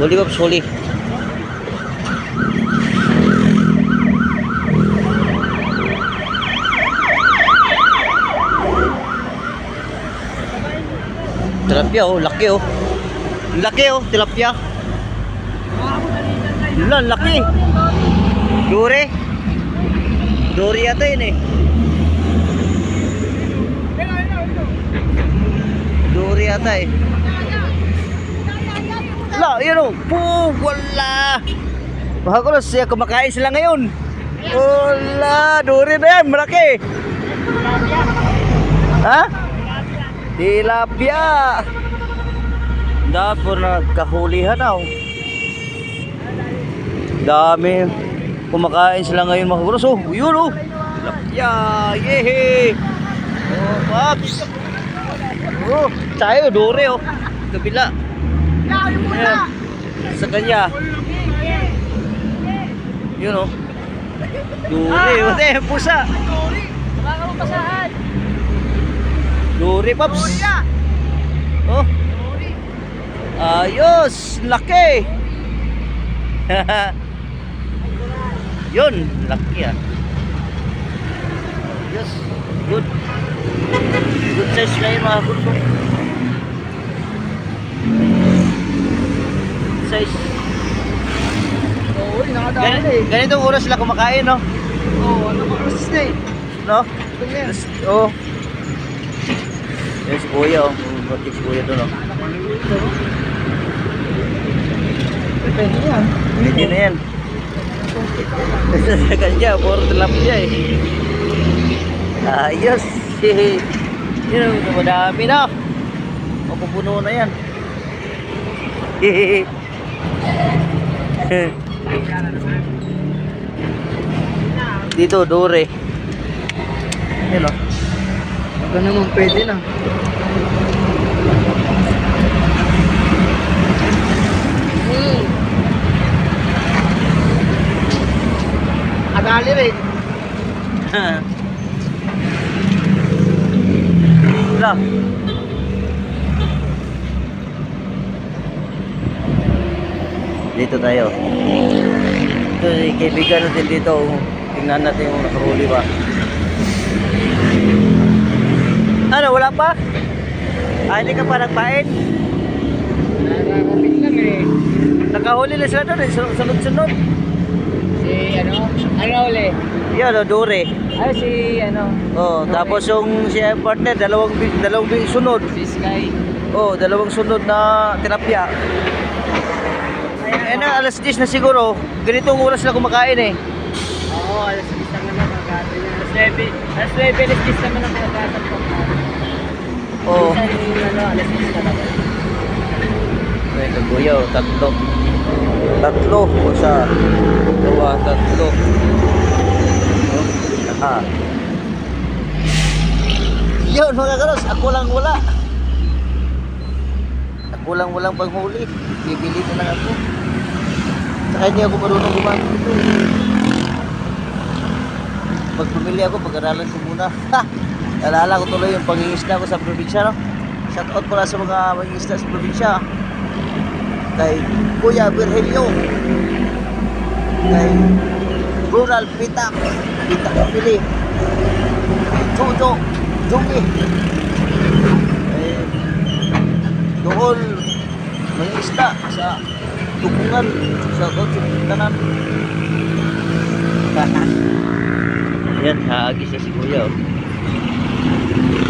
Huli Pops, huli. Tilapia oh, laki oh. Laki oh, tilapia. Wala, laki. Dure. Dure yata yun eh. Dure yata eh. Wala, yun oh. Pug, wala. Ko na siya kumakain sila ngayon. Wala, dure na yan, malaki. Ha? Tilapia. Dapo na kahulihan na oh. Dami. Kumakain sila ngayon mga kuros. Oh, yun oh. Tilapia. Yehe. Oh, paps. Oh, tayo, dore oh. Kabila. Ayan. Sa kanya. Yun oh. Dore. Oh, eh, pusa. Dore, paps. Oh. Ayos, laki. Yun, laki ah. Yes, good. Good size yun mga kurso. Size. Oo, nakadaan Ganito, eh. ganitong oras sila kumakain, no? Oo, ano ba process na eh. No? Ito nga yan. Oo. Oh. Yan si Kuya, oh. Bumatik si Kuya doon, oh. Depende yan. Hindi na yan. Sa kanya, puro tilapia eh. Ayos. Yun, madami na. Mapupuno na yan. Dito, dore. Yun o. Ito naman pwede na. Hmm. Agali rin. Wala. Dito tayo. Ito, yung kaibigan natin dito. Tingnan natin kung nakahuli ba. Ano, wala pa? Ah, hindi ka pa nagpain? Nararapit lang eh. Nakahuli na sila doon eh, sun- sunod-sunod. Si ano? Ano uli? Yan, o, dure. Ay si ano? Oh, tapos yung si partner, dalawang, dalawang sunod. Si Sky. Oh, dalawang sunod na tilapia. Na, alas 10 na siguro. Ganitong oras na kumakain eh. Oo, alas 10 naman ang magkakaroon niya. Alas 9. Alas 9, alas 10 naman ang magkakaroon ko. Oh. Minsan, ano, alas 10 talaga. Ay, kaguya, oh, tatlo. Tatlo. O sa dalawa, tatlo. Ah. Yun mga karos, ako lang wala. Ako lang walang panghuli. Bibili na lang ako. Saka hindi ako marunong gumamit ito. eh. Pag pumili ako, pag-aralan ko muna. Ha! Naalala ko tuloy yung pangingisda ko sa probinsya, no? Shout out pala sa mga mangingisda sa probinsya. Kay Kuya Virgilio. Kay Rural Pitak. Pitak Pili. Jojo. Jungi. Eh, doon mangingisda sa tukungan sa Dutch Tanan. Yan, haagis na si Kuya. Oh.